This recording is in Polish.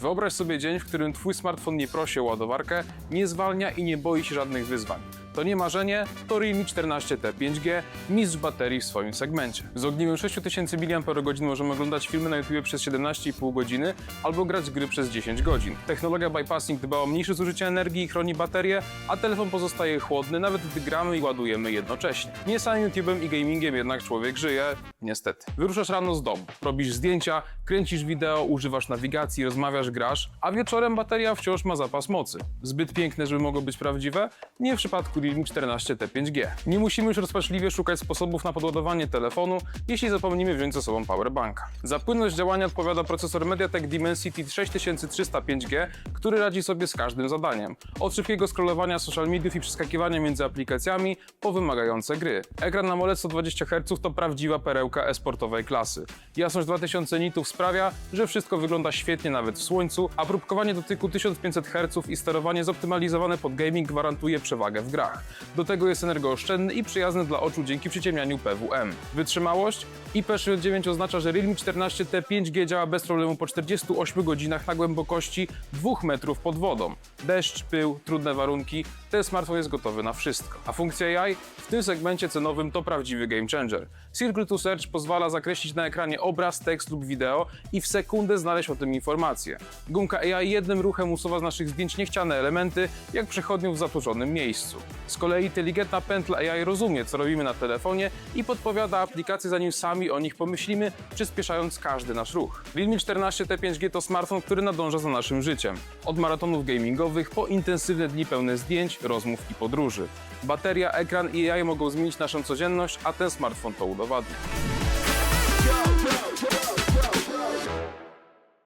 Wyobraź sobie dzień, w którym twój smartfon nie prosi o ładowarkę, nie zwalnia i nie boi się żadnych wyzwań. To nie marzenie, to Realme 14T 5G, mistrz baterii w swoim segmencie. Z ogniwem 6000 mAh możemy oglądać filmy na YouTube przez 17,5 godziny albo grać gry przez 10 godzin. Technologia bypassing dba o mniejsze zużycie energii i chroni baterię, a telefon pozostaje chłodny nawet gdy gramy i ładujemy jednocześnie. Nie samym YouTube'em i gamingiem jednak człowiek żyje, niestety. Wyruszasz rano z domu, robisz zdjęcia, kręcisz wideo, używasz nawigacji, rozmawiasz, grasz, a wieczorem bateria wciąż ma zapas mocy. Zbyt piękne, żeby mogło być prawdziwe? Nie w przypadku Realme 14T 5G. Nie musimy już rozpaczliwie szukać sposobów na podładowanie telefonu, jeśli zapomnimy wziąć ze sobą powerbanka. Za płynność działania odpowiada procesor MediaTek Dimensity 6300 5G, który radzi sobie z każdym zadaniem. Od szybkiego scrollowania social mediów i przeskakiwania między aplikacjami po wymagające gry. Ekran AMOLED 120 Hz to prawdziwa perełka e-sportowej klasy. Jasność 2000 nitów sprawia, że wszystko wygląda świetnie nawet w słońcu, a próbkowanie dotyku 1500 Hz i sterowanie zoptymalizowane pod gaming gwarantuje przewagę w grach. Do tego jest energooszczędny i przyjazny dla oczu dzięki przyciemnianiu PWM. Wytrzymałość? IP69 oznacza, że Realme 14T 5G działa bez problemu po 48 godzinach na głębokości 2 metrów pod wodą. Deszcz, pył, trudne warunki, ten smartfon jest gotowy na wszystko. A funkcja AI? W tym segmencie cenowym to prawdziwy game changer. Circle to Search pozwala zakreślić na ekranie obraz, tekst lub wideo i w sekundę znaleźć o tym informacje. Gumka AI jednym ruchem usuwa z naszych zdjęć niechciane elementy, jak przechodniów w zatłoczonym miejscu. Z kolei inteligentna pętla AI rozumie, co robimy na telefonie i podpowiada aplikacje, zanim sami o nich pomyślimy, przyspieszając każdy nasz ruch. Realme 14T 5G to smartfon, który nadąża za naszym życiem. Od maratonów gamingowych po intensywne dni pełne zdjęć, rozmów i podróży. Bateria, ekran i AI mogą zmienić naszą codzienność, a ten smartfon to udowadnia.